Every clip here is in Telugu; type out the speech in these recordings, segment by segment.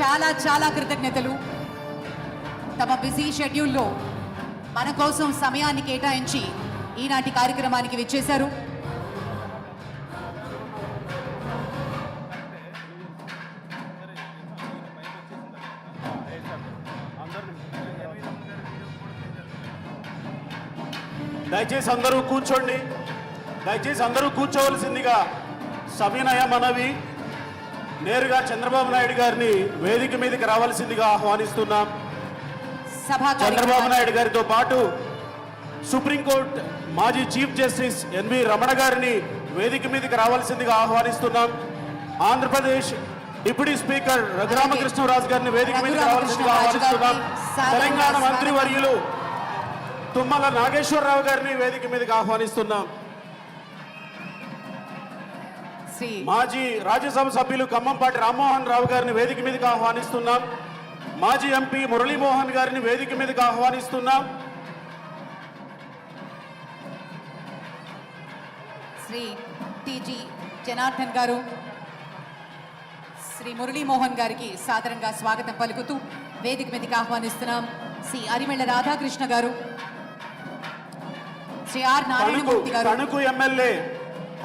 చాలా చాలా కృతజ్ఞతలు. తమ బిజీ షెడ్యూల్లో మన కోసం సమయాన్ని కేటాయించి ఈనాటి కార్యక్రమానికి విచ్చేశారు. దయచేసి అందరూ కూర్చోండి. దయచేసి అందరూ కూర్చోవలసిందిగా సవినయ మనవి నేరుగా చంద్రబాబు నాయుడు గారిని వేదిక మీదకి రావాల్సిందిగా ఆహ్వానిస్తున్నాం. సభా చంద్రబాబు నాయుడు గారితో పాటు సుప్రీంకోర్టు మాజీ చీఫ్ జస్టిస్ ఎన్వి రమణ గారిని వేదిక మీదకి రావాల్సిందిగా ఆహ్వానిస్తున్నాం. ఆంధ్రప్రదేశ్ డిప్యూటీ స్పీకర్ రఘురామకృష్ణరాజు గారిని వేదిక మీదకి రావాల్సిందిగా ఆహ్వానిస్తున్నాం. తెలంగాణ మంత్రి వర్యులు తుమ్మల నాగేశ్వరరావు గారిని వేదిక మీదకి ఆహ్వానిస్తున్నాం. మాజీ రాజ్యసభ సభ్యులు ఖమ్మంపాటి రామ్మోహన్ రావు గారిని వేదిక మీదకి ఆహ్వానిస్తున్నాం. మాజీ ఎంపీ మురళీమోహన్ గారిని వేదిక మీదకి ఆహ్వానిస్తున్నాం. శ్రీ టిజి జనార్దన్ గారు శ్రీ మురళీమోహన్ గారికి సాదరంగా స్వాగతం పలుకుతూ వేదిక మీదకి ఆహ్వానిస్తున్నాం. శ్రీ అరిమెళ్ళ రాధాకృష్ణ గారు శ్రీ ఆర్. నారాయణమూర్తి గారు.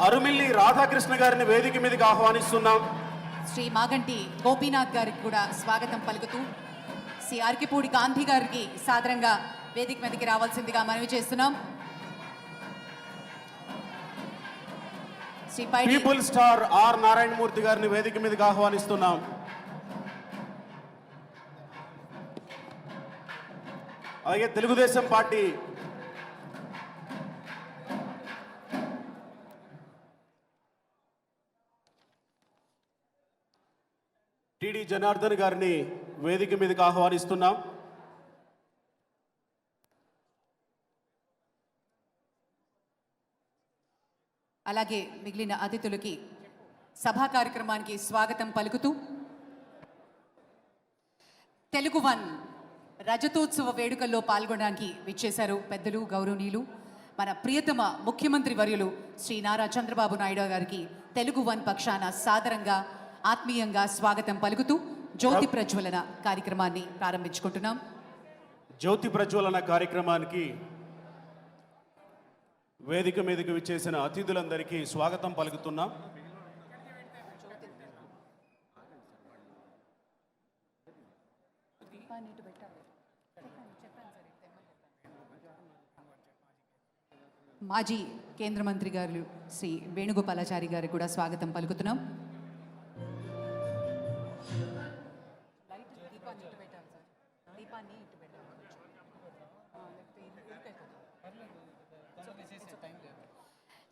అరుమిల్లి రాధాకృష్ణ గారిని వేదిక మీదకి ఆహ్వానిస్తున్నాం. శ్రీ మాగంటి గోపీనాథ్ గారికి కూడా స్వాగతం పలుకుతూ శ్రీ అరకిపూడి గాంధీ గారికి సాదరంగా వేదిక మీదకి రావాల్సిందిగా మనవి చేస్తున్నాం. Shri people star R Narayanamurthy గారిని వేదిక మీదకి ఆహ్వానిస్తున్నాం. అలాగే తెలుగుదేశం పార్టీ జనార్దన్ గారిని వేదిక మీదకి ఆహ్వానిస్తున్నాం. అలాగే మిగిలిన అతిథులకి సభా కార్యక్రమానికి స్వాగతం పలుకుతూ తెలుగు వన్ రజతోత్సవ వేడుకల్లో పాల్గొనడానికి విచ్చేశారు పెద్దలు గౌరవనీయులు మన ప్రియతమ ముఖ్యమంత్రి వర్యులు శ్రీ నారా చంద్రబాబు నాయుడు గారికి తెలుగు వన్ పక్షాన సాదరంగా ఆత్మీయంగా స్వాగతం పలుకుతూ జ్యోతి ప్రజ్వలన కార్యక్రమాన్ని ప్రారంభించుకుంటున్నాం. జ్యోతి ప్రజ్వలన కార్యక్రమానికి వేదిక మీదకి విచ్చేసిన అతిథులందరికీ స్వాగతం పలుకుతున్నాం. మాజీ కేంద్ర మంత్రి గారు శ్రీ వేణుగోపాలాచారి గారికి కూడా స్వాగతం పలుకుతున్నాం.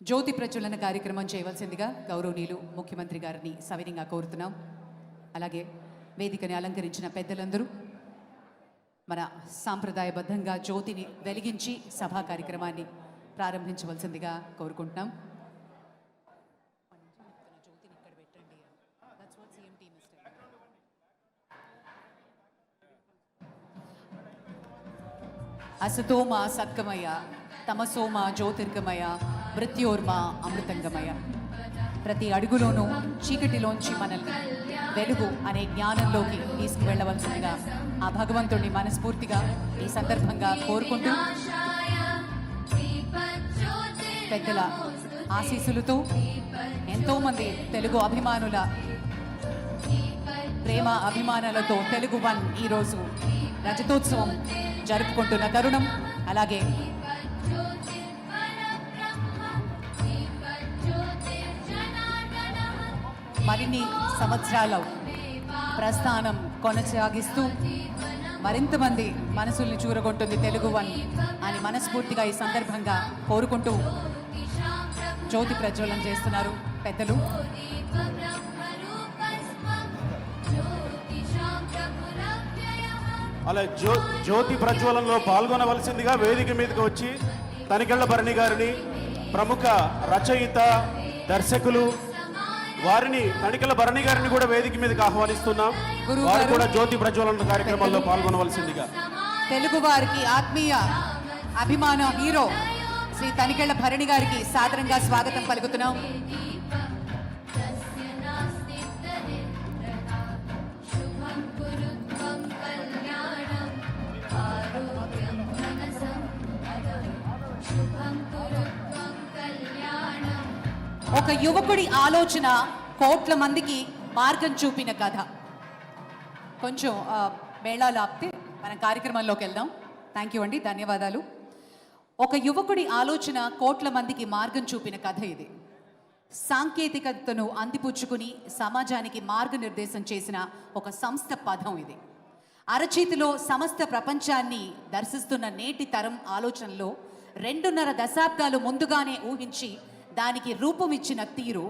జ్యోతి ప్రజ్వలన కార్యక్రమం చేయవలసిందిగా గౌరవనీయులు ముఖ్యమంత్రి గారిని సవినీయంగా కోరుతున్నాం. అలాగే వేదికని అలంకరించిన పెద్దలందరూ మన సాంప్రదాయబద్ధంగా జ్యోతిని వెలిగించి సభా కార్యక్రమాన్ని ప్రారంభించవలసిందిగా కోరుకుంటున్నాం. అసతోమ సత్కమయ తమసోమ జ్యోతిర్గమయ మృత్యోర్మ అమృతంగమయ. ప్రతి అడుగులోనూ చీకటిలోంచి మనల్ని వెలుగు అనే జ్ఞానంలోకి తీసుకువెళ్ళవలసిందిగా ఆ భగవంతుడిని మనస్ఫూర్తిగా ఈ సందర్భంగా కోరుకుంటూ పెద్దల ఆశీస్సులతో ఎంతోమంది తెలుగు అభిమానుల ప్రేమ అభిమానాలతో తెలుగు వన్ ఈరోజు రజతోత్సవం జరుపుకుంటున్న తరుణం. అలాగే మరిన్ని సంవత్సరాల ప్రస్థానం కొనసాగిస్తూ మరింత మంది మనసుల్ని చూరగొంటుంది తెలుగు వన్ అని మనస్ఫూర్తిగా ఈ సందర్భంగా కోరుకుంటూ జ్యోతి ప్రజ్వలన చేస్తున్నారు పెద్దలు. అలా జ్యో జ్యోతి ప్రజ్వలనలో పాల్గొనవలసిందిగా వేదిక మీదకి వచ్చి తనికెళ్ళ భరణి గారిని ప్రముఖ రచయిత దర్శకులు వారిని తనికెళ్ళ భరణి గారిని కూడా వేదిక మీదకి ఆహ్వానిస్తున్నాం. వారు. కూడా జ్యోతి ప్రజ్వలన కార్యక్రమంలో పాల్గొనవలసిందిగా. తెలుగు వారికి ఆత్మీయ అభిమాన హీరో శ్రీ తనికెళ్ళ భరణి గారికి సాదరంగా స్వాగతం పలుకుతున్నాం. ఒక యువకుడి ఆలోచన కోట్ల మందికి మార్గం చూపిన కథ. కొంచెం మేళాలు ఆపితే మన కార్యక్రమంలోకి వెళ్దాం. థ్యాంక్ యూ అండి ధన్యవాదాలు. ఒక యువకుడి ఆలోచన కోట్ల మందికి మార్గం చూపిన కథ ఇది. సాంకేతికతను అందిపుచ్చుకుని సమాజానికి మార్గనిర్దేశం చేసిన ఒక సంస్థ పదం ఇది. అరచేతిలో సమస్త ప్రపంచాన్ని దర్శిస్తున్న నేటి తరం ఆలోచనలో రెండున్నర దశాబ్దాలు ముందుగానే ఊహించి దానికి రూపం ఇచ్చిన తీరు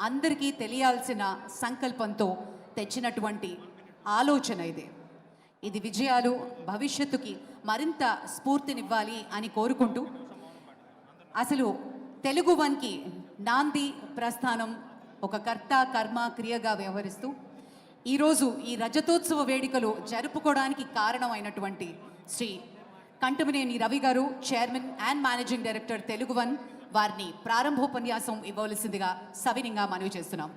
అందరికీ తెలియాల్సిన సంకల్పంతో తెచ్చినటువంటి ఆలోచన ఇది. ఇది విజయాలు భవిష్యత్తుకి మరింత స్ఫూర్తినివ్వాలి అని కోరుకుంటూ అసలు తెలుగు వన్కి నాంది ప్రస్థానం ఒక కర్త కర్మ క్రియగా వ్యవహరిస్తూ ఈరోజు ఈ రజతోత్సవ వేడుకలు జరుపుకోవడానికి కారణమైనటువంటి శ్రీ కంటమనేని రవి గారు chairman and managing director Telugu one వారిని ప్రారంభోపన్యాసం ఇవ్వవలసిందిగా సవినంగా మనవి చేస్తున్నాం.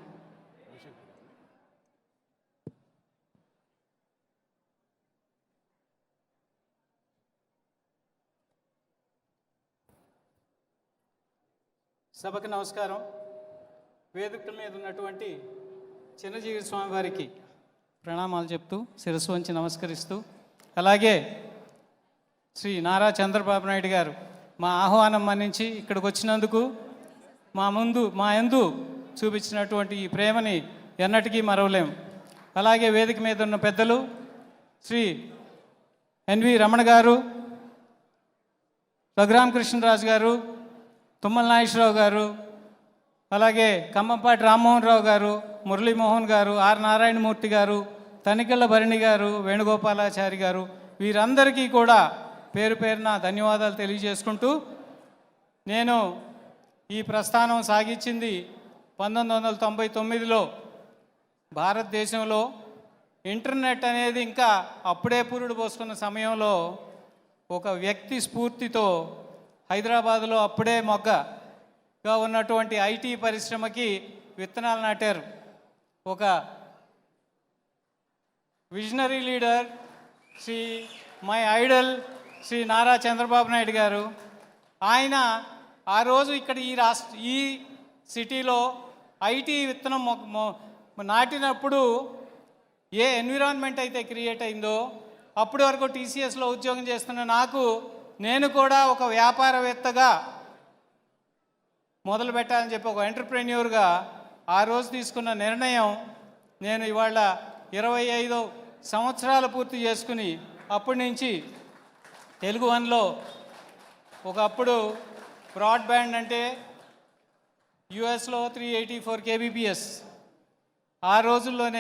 సభకు నమస్కారం. వేదికల మీద ఉన్నటువంటి చిన్నజీవి స్వామి వారికి ప్రణామాలు చెప్తూ శిరస్సు వంచి నమస్కరిస్తూ అలాగే శ్రీ నారా చంద్రబాబు నాయుడు గారు మా ఆహ్వానం మన్నించి ఇక్కడికి వచ్చినందుకు మా ముందు మా యందు చూపించినటువంటి ఈ ప్రేమని ఎన్నటికీ మరవలేం. అలాగే వేదిక మీద ఉన్న పెద్దలు శ్రీ ఎన్వి రమణ గారు రఘురామకృష్ణరాజు గారు తుమ్మల నాగేశ్వరరావు గారు అలాగే కమ్మంపాటి రామ్మోహన్ రావు గారు మురళీమోహన్ గారు ఆర్ నారాయణమూర్తి గారు తనికెళ్ళ భరణి గారు వేణుగోపాలాచారి గారు వీరందరికీ కూడా పేరు పేరున ధన్యవాదాలు తెలియజేసుకుంటూ నేను ఈ ప్రస్థానం సాగించింది పంతొమ్మిది వందల తొంభై తొమ్మిదిలో భారతదేశంలో ఇంటర్నెట్ అనేది ఇంకా అప్పుడే పురుడు పోసుకున్న సమయంలో ఒక వ్యక్తి స్ఫూర్తితో హైదరాబాదులో అప్పుడే మొగ్గగా ఉన్నటువంటి ఐటీ పరిశ్రమకి విత్తనాలు నాటారు. ఒక visionary leader Shri my idol Shri Nara Chandrababu Naidu గారు ఆయన ఆ రోజు ఇక్కడ ఈ రాష్ట్ర ఈ సిటీలో ఐటీ విత్తనం నాటినప్పుడు ఏ ఎన్విరాన్మెంట్ అయితే క్రియేట్ అయిందో అప్పటి వరకు టీసీఎస్లో ఉద్యోగం చేస్తున్న నాకు నేను కూడా ఒక వ్యాపారవేత్తగా మొదలు పెట్టాలని చెప్పి ఒక ఎంటర్ప్రెన్యూర్గా ఆ రోజు తీసుకున్న నిర్ణయం నేను ఇవాళ ఇరవై ఐదు సంవత్సరాలు పూర్తి చేసుకుని అప్పటి నుంచి తెలుగు వన్లో ఒకప్పుడు బ్రాడ్బ్యాండ్ అంటే యుఎస్లో త్రీ ఎయిటీ ఫోర్ కేబీపీఎస్. ఆ రోజుల్లోనే